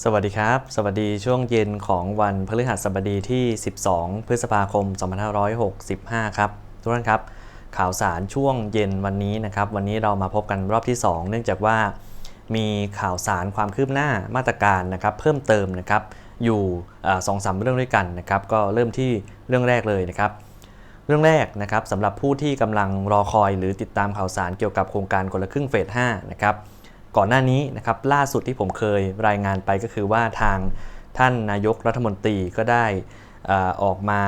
สวัสดีครับ สวัสดีช่วงเย็นของวันพฤหัสบดีที่ 12 พฤษภาคม 2565 ครับ ทุกท่านครับ ข่าวสารช่วงเย็นวันนี้นะครับ วันนี้เรามาพบกันรอบที่ 2 เนื่องจากว่ามีข่าวสารความคืบหน้ามาตรการนะครับเพิ่มเติมนะครับอยู่สองสามเรื่องด้วยกันนะครับ ก็เริ่มที่เรื่องแรกเลยนะครับ เรื่องแรกนะครับสำหรับผู้ที่กำลังรอคอยหรือติดตามข่าวสารเกี่ยวกับโครงการคนละครึ่งเฟส5นะครับ ก่อนหน้านี้นะครับล่าสุดที่ผมเคยรายงานไปก็คือว่าทางท่านนายกรัฐมนตรีก็ได้ออกมา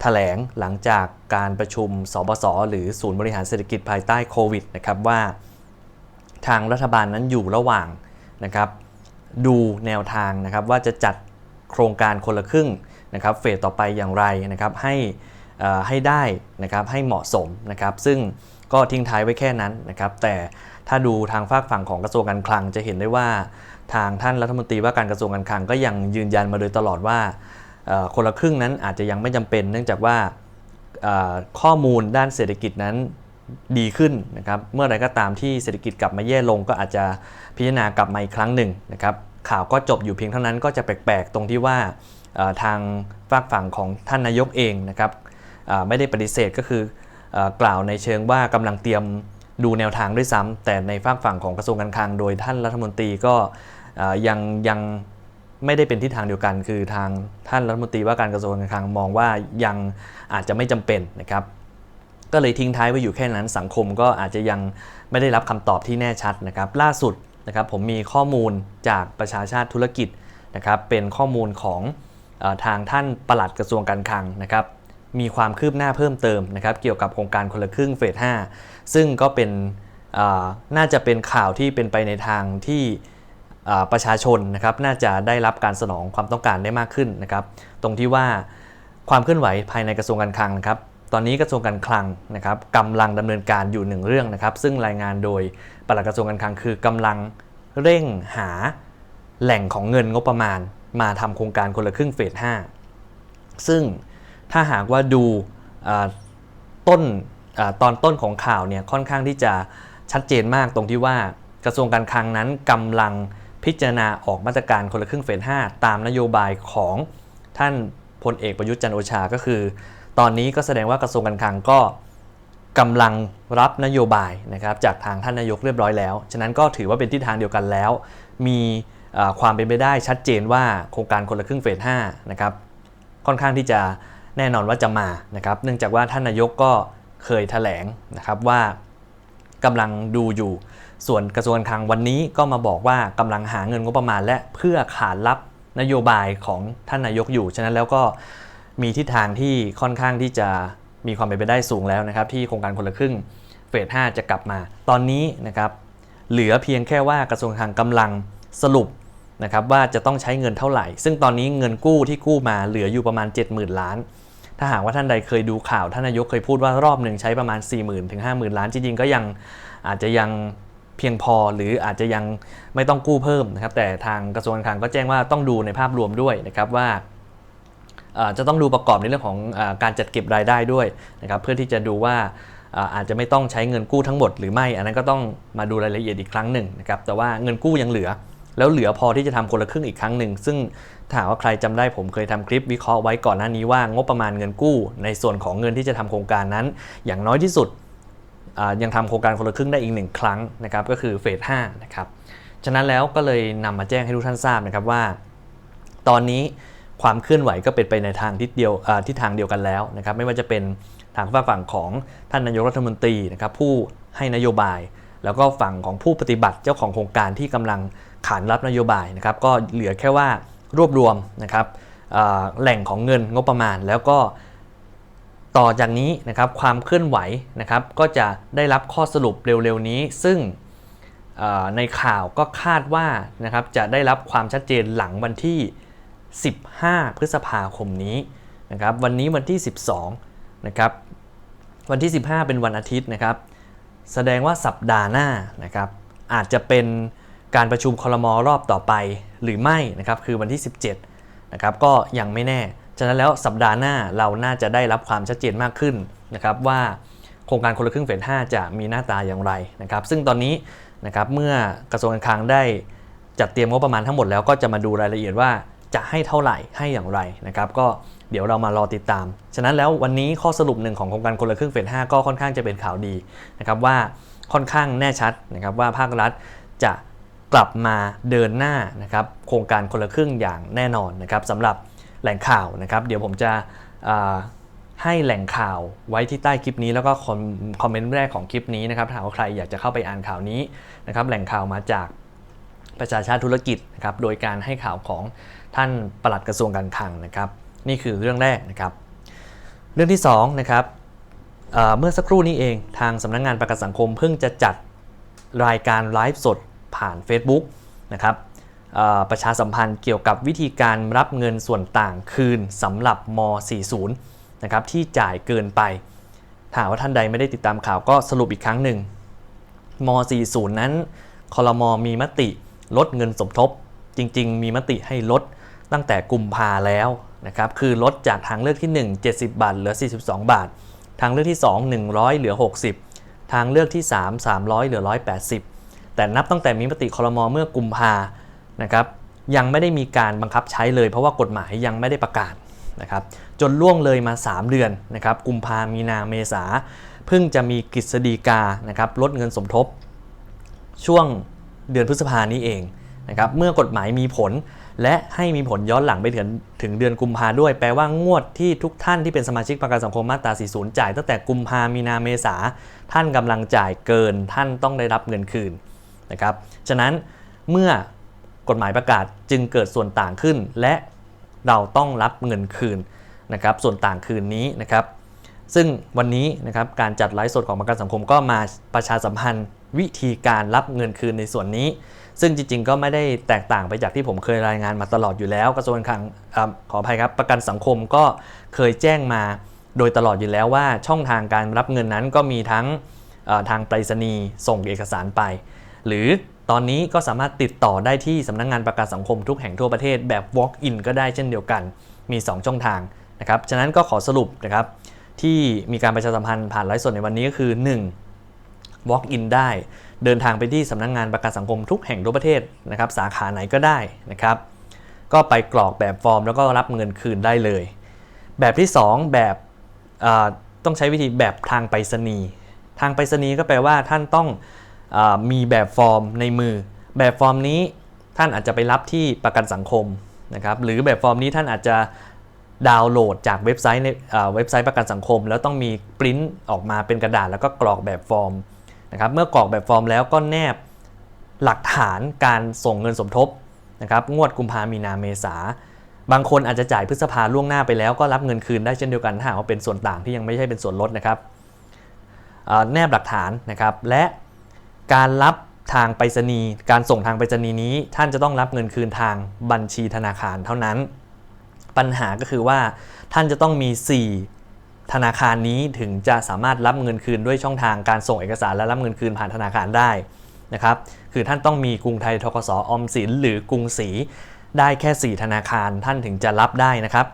แถลงหลังจากการประชุมสบศหรือศูนย์บริหารเศรษฐกิจภายใต้โควิดนะครับว่า ทางรัฐบาลนั้นอยู่ระหว่างนะครับดูแนวทางนะครับว่าจะจัดโครงการคนละครึ่งนะครับเฟสต่อไปอย่างไรนะครับให้ให้ได้นะครับให้เหมาะสมนะครับซึ่งก็ทิ้งท้ายไว้แค่นั้นนะครับแต่ ถ้าดูทางฝากฝั่งของกระทรวงการคลังจะเห็นได้ว่า ทางท่านรัฐมนตรีว่าการกระทรวงการคลังก็ยังยืนยันมาโดยตลอดว่าคนละครึ่งนั้นอาจจะยังไม่จำเป็น เนื่องจากว่าข้อมูลด้านเศรษฐกิจนั้นดีขึ้นนะครับ เมื่อไรก็ตามที่เศรษฐกิจกลับมาแย่ลง ก็อาจจะพิจารณากลับมาอีกครั้งหนึ่งนะครับ ข่าวก็จบอยู่เพียงเท่านั้นก็จะแปลกๆ ตรงที่ว่าทางฝากฝั่งของท่านนายกเองนะครับไม่ได้ปฏิเสธก็คือออกล่าวในเชิงว่ากำลังเตรียม ดูแนวทางด้วยซ้ำแต่ในฝากฝั่งของกระทรวงการคลังโดยท่านรัฐมนตรีก็ยังยังไม่ได้เป็นทิศทางเดียวกัน คือทางท่านรัฐมนตรีว่าการกระทรวงการคลังมองว่ายังอาจจะไม่จำเป็นนะครับ ก็เลยทิ้งท้ายไว้อยู่แค่นั้นสังคมก็อาจจะยังไม่ได้รับคำตอบที่แน่ชัดนะครับ ล่าสุดนะครับผมมีข้อมูลจากประชาชาติธุรกิจนะครับ เป็นข้อมูลของอทางท่านปลัดกระทรวงการคลังนะครับ มีความคืบหน้าเพิ่มเติมนะครับเกี่ยวกับโครงการคนละครึ่งเฟส 5 ซึ่งก็เป็นน่าจะเป็นข่าวที่เป็นไปในทางที่ประชาชนนะครับน่าจะได้รับการสนองความต้องการได้มากขึ้นนะครับ ตรงที่ว่าความเคลื่อนไหวภายในกระทรวงการคลังนะครับ ตอนนี้กระทรวงการคลังนะครับกำลังดำเนินการอยู่หนึ่งเรื่องนะครับ ซึ่งรายงานโดยปลัดกระทรวงการคลังคือกำลังเร่งหาแหล่งของเงินงบประมาณ มาทำโครงการคนละครึ่งเฟส 5 ซึ่ง ถ้าหากว่าดูต้นอตอนต้นของข่าวเนี่ยค่อนข้างที่จะชัดเจนมากตรงที่ว่ากระทรวงการคลังนั้นกำลังพิจารณาออกมาตรการคนละครึ่งเฟส 5 ตามนโยบายของท่านพลเอกประยุทธ์จันโอชาก็คือ ตอนนี้ก็แสดงว่ากระทรวงการคลังก็กำลังรับนโยบายนะครับจากทางท่านนายกเรียบร้อยแล้ว ฉะนั้นก็ถือว่าเป็นทิศทางเดียวกันแล้ว มีความเป็นไปได้ชัดเจนว่าโครงการคนละครึ่งเฟส 5 นะครับ ค่อนข้างที่จะ แน่นอนว่าจะมานะครับ เนื่องจากว่าท่านนายกก็เคยแถลงนะครับว่ากำลังดูอยู่ ส่วนกระทรวงการคลังวันนี้ก็มาบอกว่ากำลังหาเงินงบประมาณ และเพื่อขานรับนโยบายของท่านนายกอยู่ ฉะนั้นแล้วก็มีทิศทางที่ค่อนข้างที่จะมีความเป็นไปได้สูงแล้วนะครับ ที่โครงการคนละครึ่งเฟส 5 จะกลับมา ตอนนี้นะครับเหลือเพียงแค่ว่ากระทรวงการคลังกำลังสรุปนะครับว่าจะต้องใช้เงินเท่าไหร่ ซึ่งตอนนี้เงินกู้ที่กู้มาเหลืออยู่ประมาณ 70,000 ล้าน ถ้าหากว่าท่านใดเคยดูข่าวท่านนายกเคยพูดว่ารอบหนึ่งใช้ประมาณ 40,000ถึง50,000ล้านจริงๆก็ยังอาจจะยังเพียงพอหรืออาจจะยังไม่ต้องกู้เพิ่มนะครับ แต่ทางกระทรวงการคลังก็แจ้งว่าต้องดูในภาพรวมด้วยนะครับว่าจะต้องดูประกอบในเรื่องของอการจัดเก็บรายได้ด้วยนะครับ เพื่อที่จะดูว่าอาจจะไม่ต้องใช้เงินกู้ทั้งหมดหรือไม่ อันนั้นก็ต้องมาดูรายละเอียดอีกครั้งหนึ่งนะครับแต่ว่าเงินกู้ยังเหลือ แล้วเหลือพอที่จะทำคนละครึ่งอีกครั้งหนึ่ง ซึ่งถ้าหากว่าใครจำได้ผมเคยทำคลิปวิเคราะห์ไว้ก่อนหน้านี้ว่างบประมาณเงินกู้ ในส่วนของเงินที่จะทำโครงการนั้น อย่างน้อยที่สุดยังทำโครงการคนละครึ่งได้อีกหนึ่งครั้งนะครับก็คือเฟส5นะครับฉะนั้นแล้วก็เลยนำมาแจ้งให้ทุกท่านทราบนะครับว่า ตอนนี้ความเคลื่อนไหวก็เป็นไปในทางทิศเดียวทิศทางเดียวกันแล้วนะครับไม่ว่าจะเป็นทางฝั่งของท่านนายกรัฐมนตรีนะครับผู้ให้นโยบาย แล้วก็ฝั่งของผู้ปฏิบัติเจ้าของโครงการที่กำลังขานรับนโยบายนะครับก็เหลือแค่ว่ารวบรวมนะครับแหล่งของเงินงบประมาณ แล้วก็ต่อจากนี้นะครับความเคลื่อนไหวนะครับก็จะได้รับข้อสรุปเร็วๆนี้ ซึ่งในข่าวก็คาดว่านะครับจะได้รับความชัดเจนหลังวันที่ 15 พฤษภาคมนี้นะครับวันนี้วันที่ 12นะครับวันที่ 15 เป็นวันอาทิตย์นะครับ แสดงว่าสัปดาห์หน้านะครับอาจจะเป็นการประชุมคลมรอบต่อไปหรือไม่นะครับคือวันที่ 17นะครับก็ยังไม่แน่ ฉะนั้นแล้วสัปดาห์หน้าเราน่าจะได้รับความชัดเจนมากขึ้นนะครับว่าโครงการคนละครึ่งเฟส5จะมีหน้าตาอย่างไรนะครับซึ่งตอนนี้นะครับเมื่อกระทรวงการคลังได้จัดเตรียมงบประมาณทั้งหมดแล้วก็จะมาดูรายละเอียดว่าจะให้เท่าไหร่ให้อย่างไรนะครับก็ เดี๋ยวเรามารอติดตาม ฉะนั้นแล้ววันนี้ข้อสรุปหนึ่งของโครงการคนละครึ่งเฟส 5 ก็ค่อนข้างจะเป็นข่าวดีนะครับว่าค่อนข้างแน่ชัดนะครับว่าภาครัฐจะกลับมาเดินหน้านะครับโครงการคนละครึ่งอย่างแน่นอนนะครับสำหรับแหล่งข่าวนะครับ เดี๋ยวผมจะให้แหล่งข่าวไว้ที่ใต้คลิปนี้แล้วก็คอมคอมเมนต์แรกของคลิปนี้นะครับถ้าหากว่าใครอยากจะเข้าไปอ่านข่าวนี้นะครับแหล่งข่าวมาจากประชาชาติธุรกิจนะครับโดยการให้ข่าวของท่านปลัดกระทรวงการคลังนะครับ นี่คือเรื่องแรกนะครับ เรื่องที่2นะครับเเมื่อสักครู่นี้เองทางสำนักงงานประกันสังคมเพิ่งจะจัดรายการไลฟ์สดผ่าน Facebook นะครับประชาสัมพันธ์เกี่ยวกับวิธีการรับเงินส่วนต่างคืนสำหรับม 40 นะครับที่จ่ายเกินไปถาหากว่าท่านใดไม่ได้ติดตามข่าวก็สรุปอีกครั้งหนึ่งม 40 นั้นคอรมอมีมติลดเงินสมทบ จริง ๆ มีมติให้ลดตั้งแต่กุมภาแล้ว นะครับคือลดจากทางเลือกที่ 1 70 บาทเหลือ 42 บาท ทางเลือกที่ 2 100 เหลือ 60 ทางเลือกที่ 3 300 เหลือ 180 แต่นับตั้งแต่มีมติคอรมอเมื่อกุมภานะครับยังไม่ได้มีการบังคับใช้เลย เพราะว่ากฎหมายยังไม่ได้ประกาศนะครับจนล่วงเลยมา 3 เดือนนะครับกุมภามีนาเมษาเพิ่งจะมีกฤษฎีกานะครับลดเงินสมทบ ช่วงเดือนพฤษภานี้เองนะครับเมื่อกฎหมายมีผล และให้มีผลย้อนหลังไปถึงถึงเดือนกุมภาด้วย แปลว่างวดที่ทุกท่านที่เป็นสมาชิกประกันสังคมมาตรา 40 จ่ายตั้งแต่กุมภามีนาเมษาท่านกำลังจ่ายเกิน ท่านต้องได้รับเงินคืนนะครับ ฉะนั้นเมื่อกฎหมายประกาศจึงเกิดส่วนต่างขึ้น และเราต้องรับเงินคืนนะครับ ส่วนต่างคืนนี้นะครับ ซึ่งวันนี้นะครับการจัดไลฟ์สดของประกันสังคมก็มาประชาสัมพันธ์วิธีการรับเงินคืนในส่วนนี้ ซึ่งจริง ๆ ก็ไม่ได้แตกต่างไปจากที่ผมเคยรายงานมาตลอดอยู่แล้ว กระทรวงคลังอขออภัยครับ ประกันสังคมก็เคยแจ้งมาโดยตลอดอยู่แล้วว่าช่องทางการรับเงินนั้นก็มีทั้งทางไปรษณีย์ส่งเอกสารไป หรือตอนนี้ก็สามารถติดต่อได้ที่สำนักงงานประกันสังคมทุกแห่งทั่วประเทศแบบ walk in ก็ได้เช่นเดียวกัน มี 2 ช่องทางนะครับ ฉะนั้นก็ขอสรุปนะครับที่มีการประชาสัมพันธ์ผ่านไลฟ์สดในวันนี้ก็คือ 1. walk in ได้ เดินทางไปที่สำนักงงานประกันสังคมทุกแห่งทั่วประเทศนะครับสาขาไหนก็ได้นะครับก็ไปกรอกแบบฟอร์มแล้วก็รับเงินคืนได้เลย แบบที่ 2 แบบต้องใช้วิธีแบบทางไปรษณีย์ทางไปรษณีย์ก็แปลว่าท่านต้องอมีแบบฟอร์มในมือ แบบฟอร์มนี้ท่านอาจจะไปรับที่ประกันสังคมนะครับหรือแบบฟอร์มนี้ท่านอาจจะดาวน์โหลดจากเว็บไซต์ในเว็บไซต์ประกันสังคม แล้วต้องมีปริ้นออกมาเป็นกระดาษแล้วก็กรอกแบบฟอร์ม นะครับเมื่อกรอกแบบฟอร์มแล้วก็แนบหลักฐานการส่งเงินสมทบนะครับงวดกุมภามีนาเมษาบางคนอาจจะจ่ายพฤษภาล่วงหน้าไปแล้วก็รับเงินคืนได้เช่นเดียวกันถ้าว่าเป็นส่วนต่างที่ยังไม่ใช่เป็นส่วนลดนะครับแนบหลักฐานนะครับและการรับทางไปรษณีย์การส่งทางไปรษณีย์นี้ ท่านจะต้องรับเงินคืนทางบัญชีธนาคารเท่านั้น ปัญหาก็คือว่าท่านจะต้องมี 4 ธนาคารนี้ถึงจะสามารถรับเงินคืนด้วยช่องทางการส่งเอกสารและรับเงินคืนผ่านธนาคารได้นะครับคือท่านต้องมีกรุงไทยทกสออมสิน หรือกรุงศรีได้แค่ 4 ธนาคารท่านถึงจะรับได้นะครับ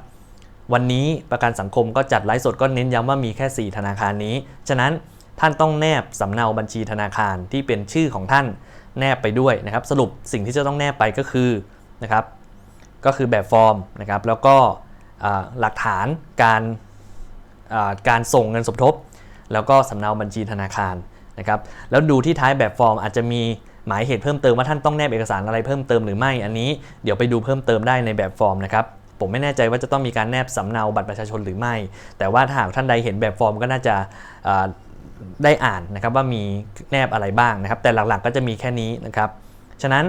วันนี้ประกันสังคมก็จัดไลฟ์สดก็เน้นย้ำว่ามีแค่ 4 ธนาคารนี้ ฉะนั้นท่านต้องแนบสำเนาบัญชีธนาคารที่เป็นชื่อของท่านแนบไปด้วยนะครับสรุปสิ่งที่จะต้องแนบไปก็คือนะครับก็คือแบบฟอร์มนะครับแล้วก็หลักฐานการ การส่งเงินสมทบ แล้วก็สำเนาบัญชีธนาคารนะครับแล้วดูที่ท้ายแบบฟอร์มอาจจะมีหมายเหตุเพิ่มเติมว่าท่านต้องแนบเอกสารอะไรเพิ่มเติมหรือไม่ อันนี้เดี๋ยวไปดูเพิ่มเติมได้ในแบบฟอร์มนะครับผมไม่แน่ใจว่าจะต้องมีการแนบสำเนาบัตรประชาชนหรือไม่ แต่ว่าถ้าหากท่านใดเห็นแบบฟอร์มก็น่าจะได้อ่านนะครับว่ามีแนบอะไรบ้างนะครับ แต่หลักๆก็จะมีแค่นี้นะครับ ฉะนั้น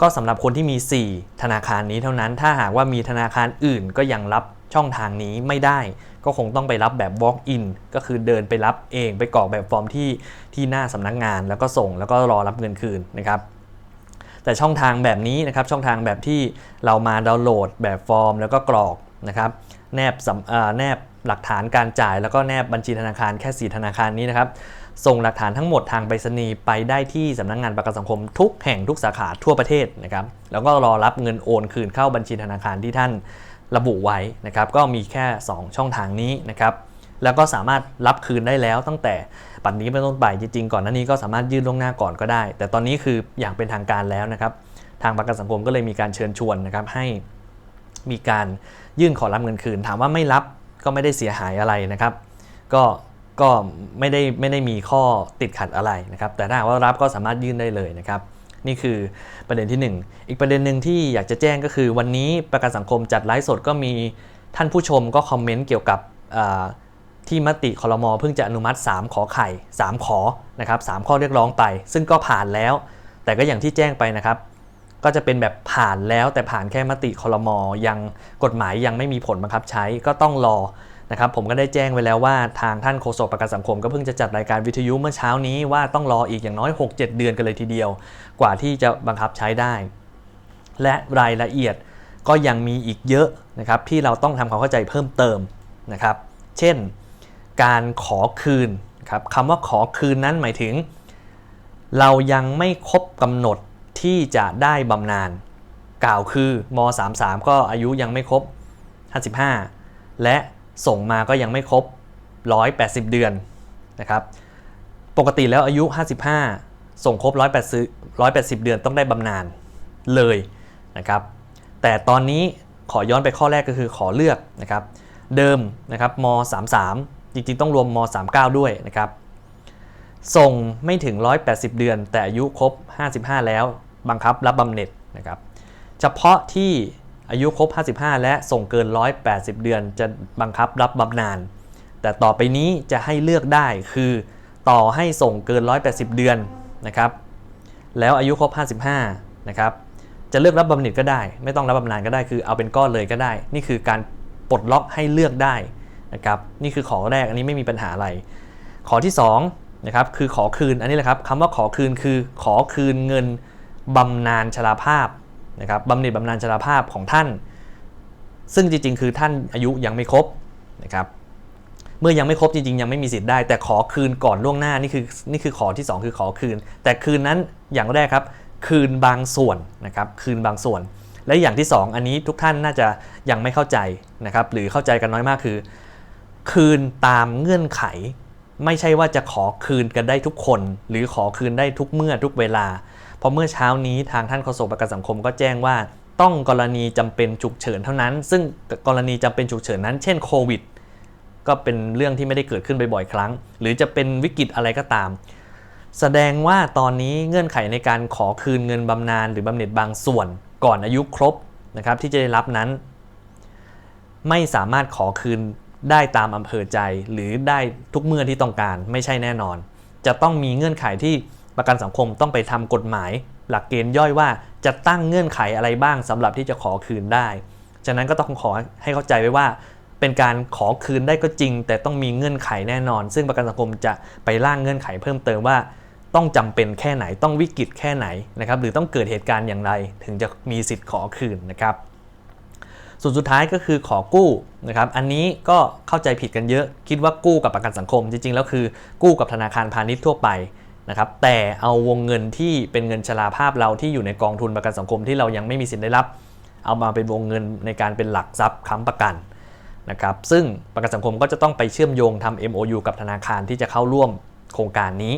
ก็สำหรับคนที่มี 4 ธนาคารนี้เท่านั้น ถ้าหากว่ามีธนาคารอื่นก็ยังรับ ช่องทางนี้ไม่ได้ ก็คงต้องไปรับแบบ walk in ก็คือเดินไปรับเองไปกรอกแบบฟอร์มที่ที่หน้าสำนักงาน แล้วก็ส่งแล้วก็รอรับเงินคืนนะครับแต่ช่องทางแบบนี้นะครับช่องทางแบบที่เรามาดาวน์โหลดแบบฟอร์ม แล้วก็กรอกนะครับแนบสำเอ่อแนบหลักฐานการจ่ายแล้วก็แนบบัญชีธนาคารแค่ 4 ธนาคารนี้นะครับ ส่งหลักฐานทั้งหมดทางไปรษณีย์ไปได้ที่สำนักงงานประกันสังคมทุกแห่งทุกสาขาทั่วประเทศนะครับ แล้วก็รอรับเงินโอนคืนเข้าบัญชีธนาคารที่ท่าน ระบุไว้นะครับก็มีแค่ 2 ช่องทางนี้นะครับแล้วก็สามารถรับคืนได้แล้วตั้งแต่ปัจจุบันนี้เป็นต้นไปจริงๆก่อนหน้านี้ก็สามารถยื่นล่วงหน้าก่อนก็ได้ แต่ตอนนี้คืออย่างเป็นทางการแล้วนะครับ ทางประกันสังคมก็เลยมีการเชิญชวนนะครับให้มีการยื่นขอรับเงินคืน ถามว่าไม่รับก็ไม่ได้เสียหายอะไรนะครับ ก็ก็ไม่ได้ไม่ได้มีข้อติดขัดอะไรนะครับ แต่ถ้าว่ารับก็สามารถยื่นได้เลยนะครับ นี่คือประเด็นที่ 1 อีกประเด็นหนึ่งที่อยากจะแจ้งก็คือ วันนี้ประกันสังคมจัดไลฟ์สดก็มีท่านผู้ชมก็คอมเมนต์เกี่ยวกับที่มติคอรมอเพิ่งจะอนุมัติ 3 ขอไข่ 3 ขอนะครับ3ข้อเรียกร้องไป ซึ่งก็ผ่านแล้ว แต่ก็อย่างที่แจ้งไปนะครับ ก็จะเป็นแบบผ่านแล้วแต่ผ่านแค่มติคอรมอยังกฎหมายยังไม่มีผลบังคับใช้ก็ต้องรอ นะครับผมก็ได้แจ้งไว้แล้วว่าทางท่านโฆษกประกันสังคมก็เพิ่งจะจัดรายการวิทยุเมื่อเช้านี้ว่าต้องรออีกอย่างน้อย 6-7 เดือนกันเลยทีเดียว กว่าที่จะบังคับใช้ได้ และรายละเอียดก็ยังมีอีกเยอะนะครับที่เราต้องทำความเข้าใจเพิ่มเติมนะครับ เช่น การขอคืนครับคำว่าขอคืนนั้นหมายถึง เรายังไม่ครบกำหนดที่จะได้บำนาญกล่าวคือม 33 ก็อายุยังไม่ครบ 55 และ ส่งมาก็ยังไม่ครบ 180 เดือนนะครับ ปกติแล้วอายุ 55 ส่งครบ 180 180 เดือนต้องได้บำนาญเลยนะครับ แต่ตอนนี้ขอย้อนไปข้อแรกก็คือขอเลือกนะครับ เดิมนะครับม 33 จริงๆ ต้องรวมม 39 ด้วยนะครับ ส่งไม่ถึง 180 เดือน แต่อายุครบ 55 แล้วบังคับรับบำเหน็จนะครับ เฉพาะที่ อายุครบ 55 และส่งเกิน 180 เดือนจะบังคับรับบำนาญแต่ต่อไปนี้จะให้เลือกได้คือต่อให้ส่งเกิน 180 เดือนนะครับ แล้วอายุครบ 55 นะครับ จะเลือกรับบำเหน็จก็ได้ ไม่ต้องรับบำนาญก็ได้คือเอาเป็นก้อนเลยก็ได้ นี่คือการปลดล็อกให้เลือกได้นะครับ นี่คือขอแรกอันนี้ไม่มีปัญหาอะไร ขอที่2นะครับคือขอคืนอันนี้แหละครับคำว่าขอคืนคือขอคืนเงินบำนาญชราภาพ นะครับบำเหน็จบำนาญชราภาพของท่าน ซึ่งจริง ๆ คือท่านอายุยังไม่ครบนะครับเมื่อยังไม่ครบจริงๆ ยังไม่มีสิทธิ์ได้ แต่ขอคืนก่อนล่วงหน้านี่คือนี่คือขอที่ 2 คือขอคืน แต่คืนนั้นอย่างแรกครับ คืนบางส่วนนะครับคืนบางส่วน และอย่างที่ 2 อันนี้ทุกท่านน่าจะยังไม่เข้าใจนะครับหรือเข้าใจกันน้อยมากคือ คืนตามเงื่อนไข ไม่ใช่ว่าจะขอคืนกันได้ทุกคน หรือขอคืนได้ทุกเมื่อทุกเวลา ราะเมื่อเช้านี้ทางท่านโฆษกประกันสังคมก็แจ้งว่า ต้องกรณีจำเป็นฉุกเฉินเท่านั้น ซึ่งกรณีจำเป็นฉุกเฉินนั้น เช่นโควิด ก็เป็นเรื่องที่ไม่ได้เกิดขึ้นบ่อยๆครั้ง หรือจะเป็นวิกฤตอะไรก็ตาม แสดงว่าตอนนี้เงื่อนไขในการขอคืนเงินบำนาญหรือบำเหน็จบางส่วน ก่อนอายุครบนะครับที่จะได้รับนั้น ไม่สามารถขอคืนได้ตามอำเภอใจหรือได้ทุกเมื่อที่ต้องการไม่ใช่แน่นอน จะต้องมีเงื่อนไขที่ ประกันสังคมต้องไปทำกฎหมาย หลักเกณฑ์ย่อยว่าจะตั้งเงื่อนไขอะไรบ้างสำหรับที่จะขอคืนได้ ฉะนั้นก็ต้องขอให้เข้าใจไว้ว่า เป็นการขอคืนได้ก็จริง แต่ต้องมีเงื่อนไขแน่นอน ซึ่งประกันสังคมจะไปร่างเงื่อนไขเพิ่มเติมว่า ต้องจำเป็นแค่ไหนต้องวิกฤตแค่ไหนนะครับหรือต้องเกิดเหตุการณ์อย่างไร ถึงจะมีสิทธิ์ขอคืนนะครับส่วนสุดท้ายก็คือขอกู้นะครับ อันนี้ก็เข้าใจผิดกันเยอะ คิดว่ากู้กับประกันสังคม จริงๆ แล้วคือกู้กับธนาคารพาณิชย์ทั่วไป นะครับแต่เอาวงเงินที่เป็นเงินชราภาพเราที่อยู่ในกองทุนประกันสังคมที่เรายังไม่มีสิทธิ์ได้รับ เอามาเป็นวงเงินในการเป็นหลักทรัพย์ค้ำประกันนะครับซึ่งประกันสังคมก็จะต้องไปเชื่อมโยงทำ MOU กับธนาคารที่จะเข้าร่วมโครงการนี้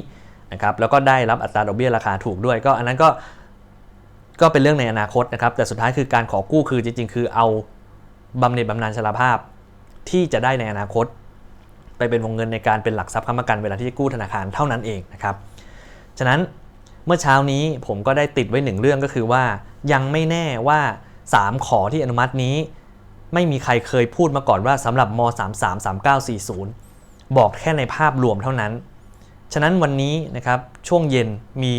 นะครับแล้วก็ได้รับอัตราดอกเบี้ยราคาถูกด้วย ก็อันนั้นก็ก็เป็นเรื่องในอนาคตนะครับ แต่สุดท้ายคือการขอกู้คือจริง ๆ คือเอาบำเหน็จบำนาญชราภาพที่จะได้ในอนาคต ไปเป็นวงเงินในการเป็นหลักทรัพย์ค้ำประกันเวลาที่จะกู้ธนาคารเท่านั้นเองนะครับ ฉะนั้นเมื่อเช้านี้ผมก็ได้ติดไว้หนึ่งเรื่องก็คือว่า ยังไม่แน่ว่า 3 ขอที่อนุมัตินี้ ไม่มีใครเคยพูดมาก่อนว่าสำหรับม 33 3940 บอกแค่ในภาพรวมเท่านั้น ฉะนั้นวันนี้นะครับช่วงเย็นมี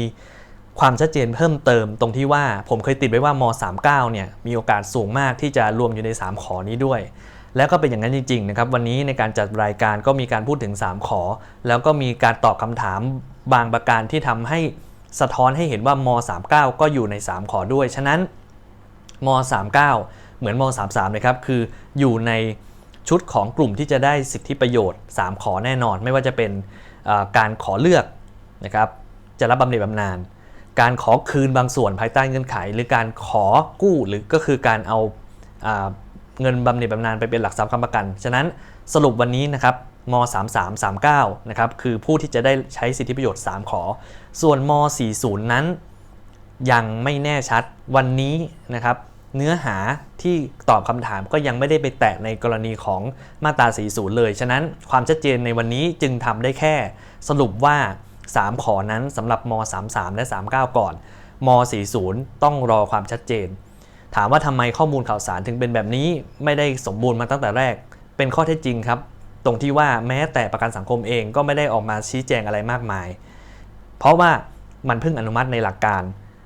ความชัดเจนเพิ่มเติมตรงที่ว่าผมเคยติดไว้ว่าม 39 เนี่ยมีโอกาสสูงมากที่จะรวมอยู่ใน 3 ขอนี้ด้วย แล้วก็เป็นอย่างนั้นจริงๆนะครับวันนี้ในการจัดรายการก็มีการพูดถึง 3 ขอ แล้วก็มีการตอบคำถาม บางประการที่ทำให้สะท้อนให้เห็นว่าม39 ก็อยู่ใน 3 ขอด้วย ฉะนั้นม39 เหมือนม33เลยครับคืออยู่ในชุดของกลุ่มที่จะได้สิทธิประโยชน์ 3 ขอแน่นอน ไม่ว่าจะเป็นการขอเลือกนะครับจะรับบำเหน็จบำนาญการขอคืนบางส่วนภายใต้เงื่อนไข หรือการขอกู้หรือก็คือการเอาเงินบำเหน็จบำนาญไปเป็นหลักทรัพย์ค้ำประกัน ฉะนั้นสรุปวันนี้นะครับ ม 3339 นะครับคือผู้ที่จะได้ใช้สิทธิประโยชน์ 3 ขอ ส่วนม 40 นั้นยังไม่แน่ชัดวันนี้นะครับเนื้อหาที่ตอบคำถามก็ยังไม่ได้ไปแตะในกรณีของมาตรา 40 เลย ฉะนั้นความชัดเจนในวันนี้จึงทำได้แค่สรุปว่า 3 ขอนั้นสำหรับม 33 และ 39 ก่อนม 40 ต้องรอความชัดเจน ถามว่าทำไมข้อมูลข่าวสารถึงเป็นแบบนี้ไม่ได้สมบูรณ์มาตั้งแต่แรก เป็นข้อเท็จจริงครับ ตรงที่ว่าแม้แต่ประกันสังคมเองก็ไม่ได้ออกมาชี้แจงอะไรมากมาย เพราะว่ามันเพิ่งอนุมัติในหลักการ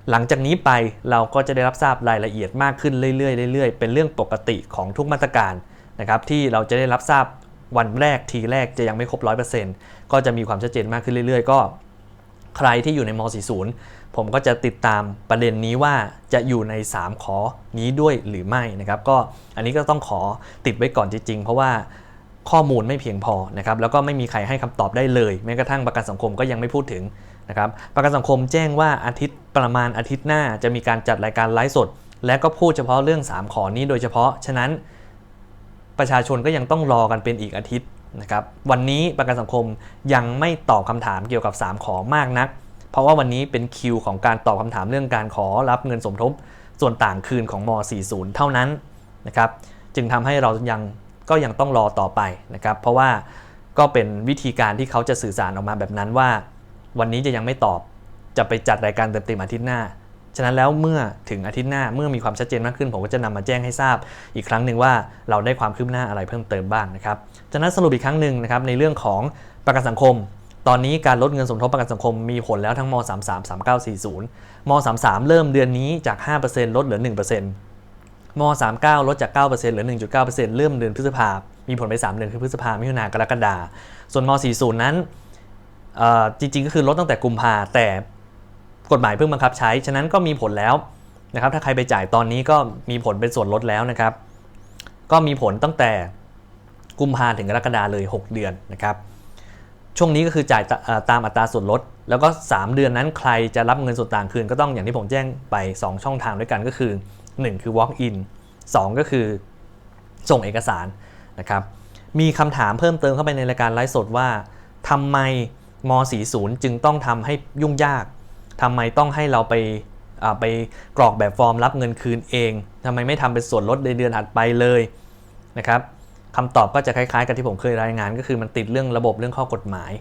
หลังจากนี้ไปเราก็จะได้รับทราบรายละเอียดมากขึ้นเรื่อยๆเรื่อยๆ เป็นเรื่องปกติของทุกมาตรการนะครับที่เราจะได้รับทราบวันแรกทีแรกจะยังไม่ครบ 100%ก็จะมีความชัดเจนมากขึ้นเรื่อยๆ ก็ ใครที่อยู่ในม 40 ผมก็จะติดตามประเด็นนี้ว่าจะอยู่ใน 3 ขอนี้ด้วยหรือไม่นะครับ ก็อันนี้ก็ต้องขอติดไว้ก่อนจริงๆ เพราะว่า ข้อมูลไม่เพียงพอนะครับแล้วก็ไม่มีใครให้คำตอบได้เลย แม้กระทั่งประกันสังคมก็ยังไม่พูดถึงนะครับประกันสังคมแจ้งว่าอาทิตย์ประมาณอาทิตย์หน้าจะมีการจัดรายการไลฟ์สด และก็พูดเฉพาะเรื่อง 3 ขอนี้โดยเฉพาะ ฉะนั้นประชาชนก็ยังต้องรอกันเป็นอีกอาทิตย์นะครับวันนี้ประกันสังคมยังไม่ตอบคำถามเกี่ยวกับ 3 ขอมากนัก เพราะว่าวันนี้เป็นคิวของการตอบคำถามเรื่องการขอรับเงินสมทบ ส่วนต่างคืนของม 40 เท่านั้นนะครับจึงทำให้เรายัง ก็ยังต้องรอต่อไปนะครับ เพราะว่าก็เป็นวิธีการที่เขาจะสื่อสารออกมาแบบนั้นว่า วันนี้จะยังไม่ตอบจะไปจัดรายการเต็มๆอาทิตย์หน้า ฉะนั้นแล้วเมื่อถึงอาทิตย์หน้าเมื่อมีความชัดเจนมากขึ้น ผมก็จะนำมาแจ้งให้ทราบ อีกครั้งหนึ่งว่าเราได้ความคืบหน้าอะไรเพิ่มเติมบ้างนะครับจากนั้นสรุปอีกครั้งหนึ่งนะครับในเรื่องของประกันสังคม ตอนนี้การลดเงินสมทบประกันสังคมมีผลแล้วทั้งม 33 3940 ม 33 เริ่มเดือนนี้จาก 5%ลดเหลือ 1% ม 39 ลดจาก 9%เหลือ 1.9%เริ่มเดือนพฤษภา มีผลไป 3 เดือนคือพฤษภามิถุนากรกฎาส่วนม 40 นั้นจริงๆ ก็คือลดตั้งแต่กุมภาแต่กฎหมายเพิ่งบังคับใช้ ฉะนั้นก็มีผลแล้วนะครับถ้าใครไปจ่ายตอนนี้ก็มีผลเป็นส่วนลดแล้วนะครับ ก็มีผลตั้งแต่กุมภาถึงกรกฎาเลย 6 เดือนนะครับ ช่วงนี้ก็คือจ่ายตาเอ่อตามอัตราส่วนลด แล้วก็ 3 เดือนนั้นใครจะรับเงินส่วนต่างคืนก็ต้องอย่างที่ผมแจ้งไป 2 ช่องทางด้วยกันก็คือ 1 คือ walk in 2 ก็คือส่งเอกสารนะครับมีคำถามเพิ่มเติมเข้าไปในรายการไลฟ์สดว่าทำไมม 40 จึงต้องทำให้ยุ่งยากทำไมต้องให้เราไปไปกรอกแบบฟอร์มรับเงินคืนเองทำไมไม่ทำเป็นส่วนลดในเดือนถัดไปเลยนะครับคำตอบก็จะคล้ายๆ กับที่ผมเคยรายงาน ก็คือมันติดเรื่องระบบเรื่องข้อกฎหมาย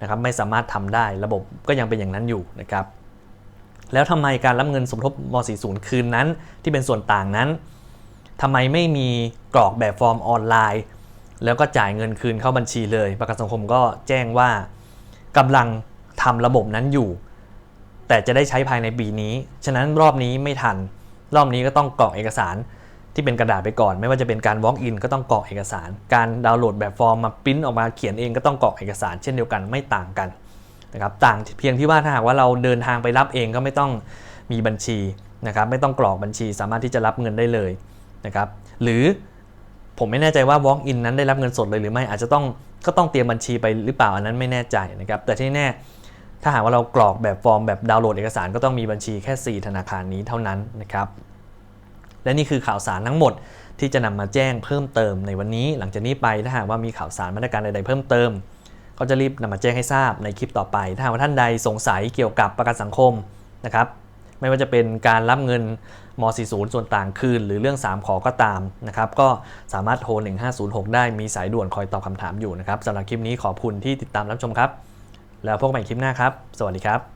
นะครับไม่สามารถทำได้ระบบก็ยังเป็นอย่างนั้นอยู่นะครับ แล้วทำไมการรับเงินสมทบม 40 คืนนั้น ที่เป็นส่วนต่างนั้นทำไมไม่มีกรอกแบบฟอร์มออนไลน์ แล้วก็จ่ายเงินคืนเข้าบัญชีเลย ประกันสังคมก็แจ้งว่ากำลังทำระบบนั้นอยู่ แต่จะได้ใช้ภายในปีนี้ ฉะนั้นรอบนี้ไม่ทัน รอบนี้ก็ต้องกรอกเอกสารที่เป็นกระดาษไปก่อน ไม่ว่าจะเป็นการ walk in ก็ต้องกรอกเอกสาร การดาวน์โหลดแบบฟอร์มมาปริ้นออกมาเขียนเองก็ต้องกรอกเอกสาร เช่นเดียวกันไม่ต่างกัน นะครับต่างเพียงที่ว่าถ้าหากว่าเราเดินทางไปรับเองก็ไม่ต้องมีบัญชีนะครับไม่ต้องกรอกบัญชีสามารถที่จะรับเงินได้เลยนะครับหรือผมไม่แน่ใจว่า walk in นั้นได้รับเงินสดเลยหรือไม่อาจจะต้องก็ต้องเตรียมบัญชีไปหรือเปล่าอันนั้นไม่แน่ใจนะครับแต่ที่แน่ถ้าหากว่าเรากรอกแบบฟอร์มแบบดาวน์โหลดเอกสารก็ต้องมีบัญชีแค่ 4 ธนาคารนี้เท่านั้นนะครับและนี่คือข่าวสารทั้งหมดที่จะนำมาแจ้งเพิ่มเติมในวันนี้ หลังจากนี้ไปถ้าหากว่ามีข่าวสารมาตรการใดๆเพิ่มเติม ก็จะรีบนำมาแจ้งให้ทราบในคลิปต่อไป ถ้าว่าท่านใดสงสัยเกี่ยวกับประกันสังคมนะครับไม่ว่าจะเป็นการรับเงินม 40 ส่วนต่างคืน หรือเรื่อง 3 ขอก็ตามนะครับก็สามารถโทร 1506 ได้มีสายด่วนคอยตอบคำถามอยู่นะครับสำหรับคลิปนี้ขอบคุณที่ติดตามรับชมครับ แล้วพบกันใหม่คลิปหน้าครับ สวัสดีครับ